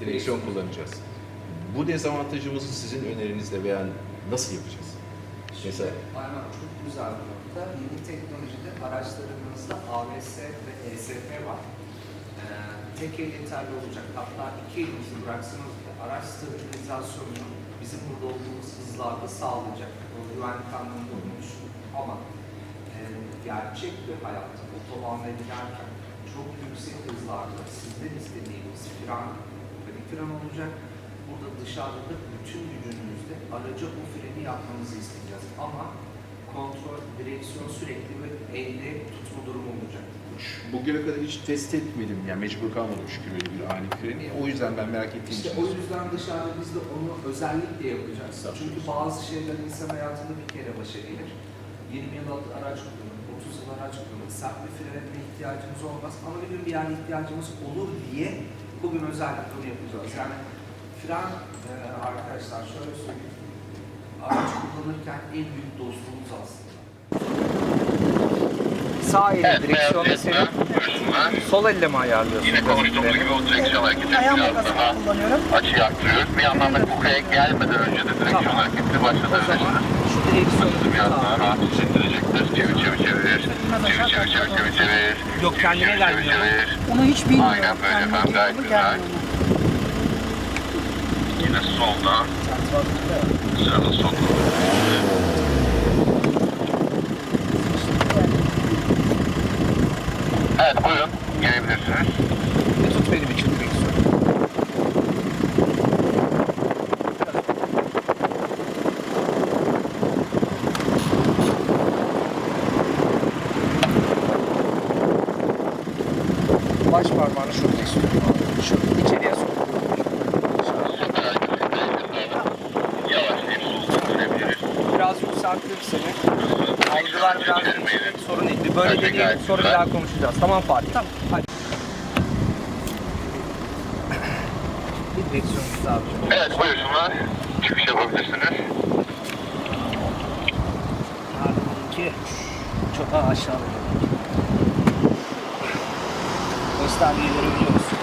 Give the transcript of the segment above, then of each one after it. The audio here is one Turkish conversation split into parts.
direksiyon kullanacağız. Bu dezavantajımızı sizin önerinizle veya nasıl yapacağız? Mesela Aynen çok güzel bir nokta. Yeni teknolojide araçlarımızda ABS ve ESP var. Ee, tek el yeterli olacak. Hatta iki elinizi bıraksanız bile araç stabilizasyonunu bizim burada olduğumuz hızlarda sağlayacak. O güvenlik anlamında düşündük. Ama e, gerçek bir hayatta otobanda giderken çok yüksek hızlarda sizden istediğimiz fren, panik fren olacak. Burada dışarıda bütün gücünüzle araca o freni yapmanızı isteyeceğiz. Ama kontrol, direksiyon sürekli ve elde tutma durumu olacak. bugüne kadar hiç test etmedim. Yani mecbur kalmadım şükür öyle bir ani freni. O yüzden ben merak ettiğim İşte için. o yüzden dışarıda biz de onu özellikle yapacağız. Tabii. Çünkü bazı şeyler insan hayatında bir kere başa gelir. 20 yıl araç kullanır, 30 yıl araç kullanır. Sert bir frene ihtiyacımız olmaz ama bir gün bir yerde ihtiyacımız olur diye bugün özellikle onu yapacağız. Yani fren e, arkadaşlar şöyle söyleyeyim. Araç kullanırken en büyük dostumuz aslında. Sağ elle direksiyonu senin, sol elle mi ayarlıyorsun? Yine konuştuğumuz gibi o direksiyon hareketi biraz daha açı arttırıyoruz. Bir yandan da kukaya gelmeden önce de direksiyon Tamam. hareketi O başlatabilirsiniz. Biraz daha rahat hissettirecektir. Çevir çevir çevir. Çevir çevir çevir çevir çevir. Yok, kendine gelmiyor. Onu hiç bilmiyorum. Aynen böyle efendim, gayet güzel. Yine solda. Sıranın sonu. Evet buyurun. Gelebilirsiniz. Bir tut benim için direksiyonu. Baş parmağını şurada istiyorum abi. Şu içeriye sok. Biraz yükseltirim seni. Algılar biraz yüksek, sorun değil. Bir böyle gayet sonra bir daha konuşacağız. Tamam Fatih? Tamam. Hadi. Bir direksiyonumuz abicim. Evet buyursunlar. Çıkış yapabilirsiniz. Ki çok daha aşağıda. Görebiliyor musun?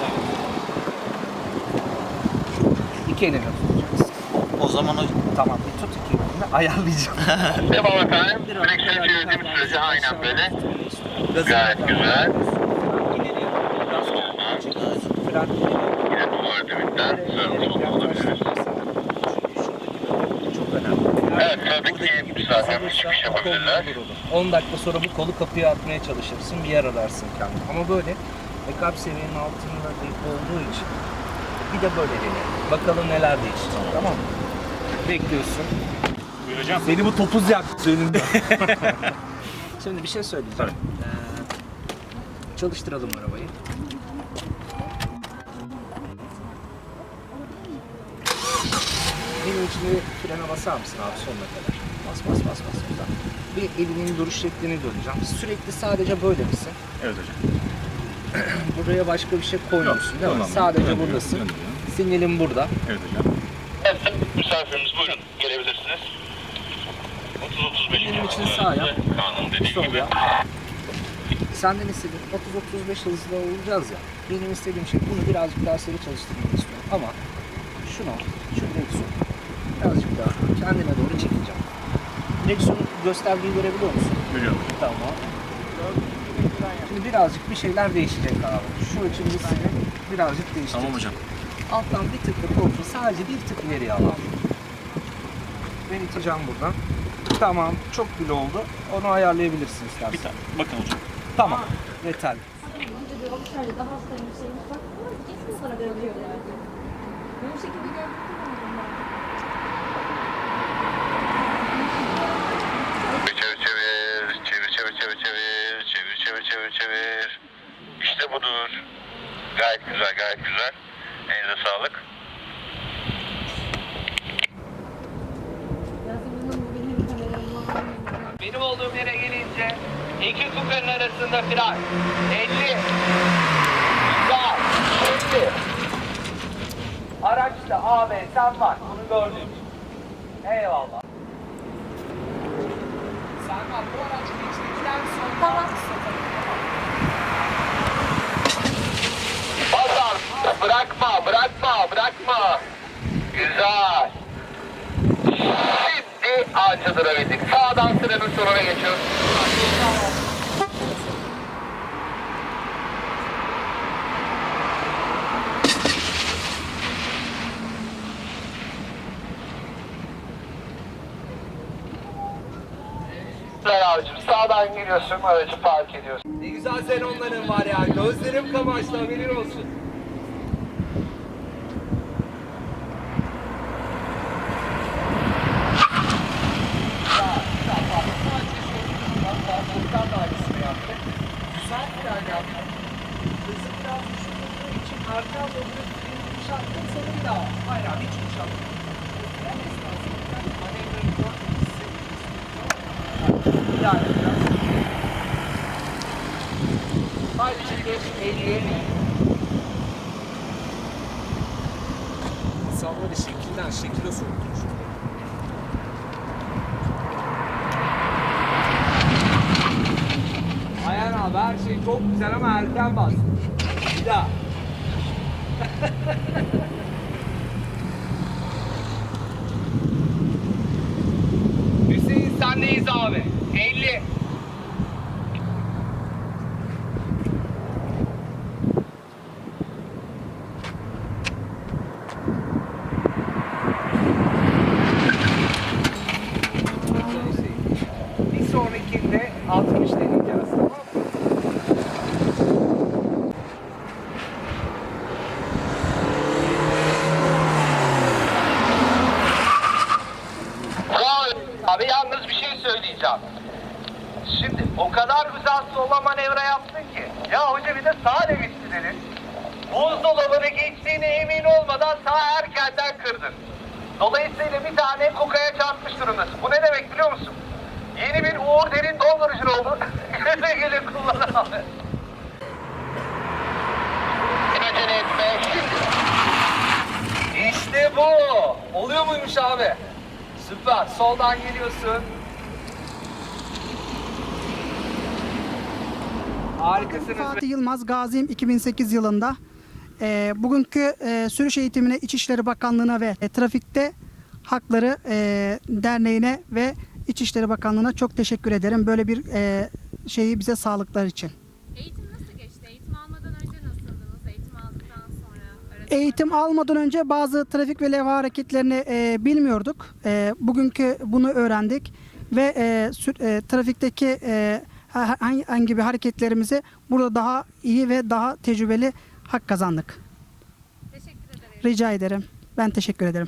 İki elini tutacaksın. O zaman o Tamam bir tut iki elini ayarlayacağım. Devam efendim. Direksiyonu çevirdiğimiz sürece aynen böyle. Gayet güzel. Yine duvar olabiliriz. Evet, sıradaki misafirimiz çıkış yapabilirler. 10 dakika sonra bu kolu kapıya atmaya çalışırsın, bir yer ararsın kendini. Ama böyle backup seviyenin altında olduğu için bir de böyle dene. Bakalım neler değişecek. Tamam mı? Bekliyorsun. Buyuracağım. Seni bu topuz yaktı önünde. Şimdi bir şey söyleyeceğim. Ee, çalıştıralım arabayı. Benim için bir frene basar mısın abi sonuna kadar? Bas bas bas bas. Güzel. Bir elinin duruş şeklini döneceğim. Sürekli sadece böyle misin? Evet hocam. Buraya başka bir şey koymuyorsun değil mi? Sadece buradasın. döndürüyorum. Sinyalin burada. Evet hocam. Evet, misafirimiz buyurun. Gelebilirsiniz. 30-35 Benim için sağ yap. Kanun dediği Sol gibi. yap. Senden istediğim 30-35 hızlı olacağız ya. Benim istediğim şey bunu birazcık daha seri çalıştırmak istiyorum. Ama şunu, şu direksiyonu birazcık daha kendine doğru çekeceğim. Direksiyonun gösterdiği görebiliyor musun? Görüyorum. Tamam. Şimdi birazcık bir şeyler değişecek abi. Şu açımız birazcık değişecek. Tamam hocam. Alttan bir tık da kontrol sadece bir tık ileriye al abi. Ben iteceğim buradan. Tamam, çok bile oldu. Onu ayarlayabilirsin istersen. Bir tane. Bakın hocam. Tamam, yeterli. Önce diyor şöyle daha hasta bir şeymiş bak ama kesin sana görüyor yani. Ben bu şekilde gördüm Çevir çevir, çevir çevir çevir çevir, çevir çevir çevir çevir. İşte budur. Gayet güzel, gayet güzel. Elinize sağlık. Benim olduğum yere gelince iki kupenin arasında fren. 50. Sağ. 50. Araçta A ve sen var. Bunu gördüm. Eyvallah. Sen var bu araç geçtikten sonra... Tamam. Basar, bırakma, bırakma, bırakma. Güzel. Şimdi ağaca durabildik. Sağdan trenin sonuna geçiyoruz. Güzel abicim sağdan giriyorsun aracı park ediyorsun. Ne güzel xenonların var ya. Gözlerim kamaştı haberin olsun. Güzel fren yaptım. Hızı biraz düşürdüğü için arka doğru freni yumuşattım. Sonra bir daha. Hayır abi hiç yumuşatmadım. Fren esnasında manevrayı gördüm, hissettim. Bir daha yapacağız. Haydi çekiyoruz 50'ye. İnsan böyle şekilden şekile sokuyor. Ayhan abi her şey çok güzel ama erken bas. Bir daha. Hüseyin sendeyiz abi. 50. Bir sonrakinde 60 deneyeceğiz tamam mı? Bravo. Abi yalnız bir şey söyleyeceğim. Şimdi o kadar güzel sola manevra yaptın ki. Ya hoca bir de sağa demişti dedin. Buzdolabını geçtiğine emin olmadan sağa erkenden kırdın. Dolayısıyla bir tane kokaya çarpmış durumdasın. Bu ne demek biliyor musun? Yeni bir Uğur Derin dondurucun oldu. Güle güle kullan etme. İşte bu. Oluyor muymuş abi? Süper. Soldan geliyorsun. Harikasınız. Fatih Yılmaz Gaziyim 2008 yılında. Ee, bugünkü e, sürüş eğitimine İçişleri Bakanlığı'na ve e, Trafikte Hakları e, Derneği'ne ve İçişleri Bakanlığı'na çok teşekkür ederim. Böyle bir e, şeyi bize sağlıklar için. Eğitim nasıl geçti? Eğitim almadan önce nasıldınız? Eğitim aldıktan sonra? arada- Eğitim almadan önce bazı trafik ve levha hareketlerini e, bilmiyorduk. E, bugünkü bunu öğrendik ve e, sü- e, trafikteki e, ha- hangi bir hareketlerimizi burada daha iyi ve daha tecrübeli hak kazandık. Teşekkür ederim. Rica ederim. Ben teşekkür ederim.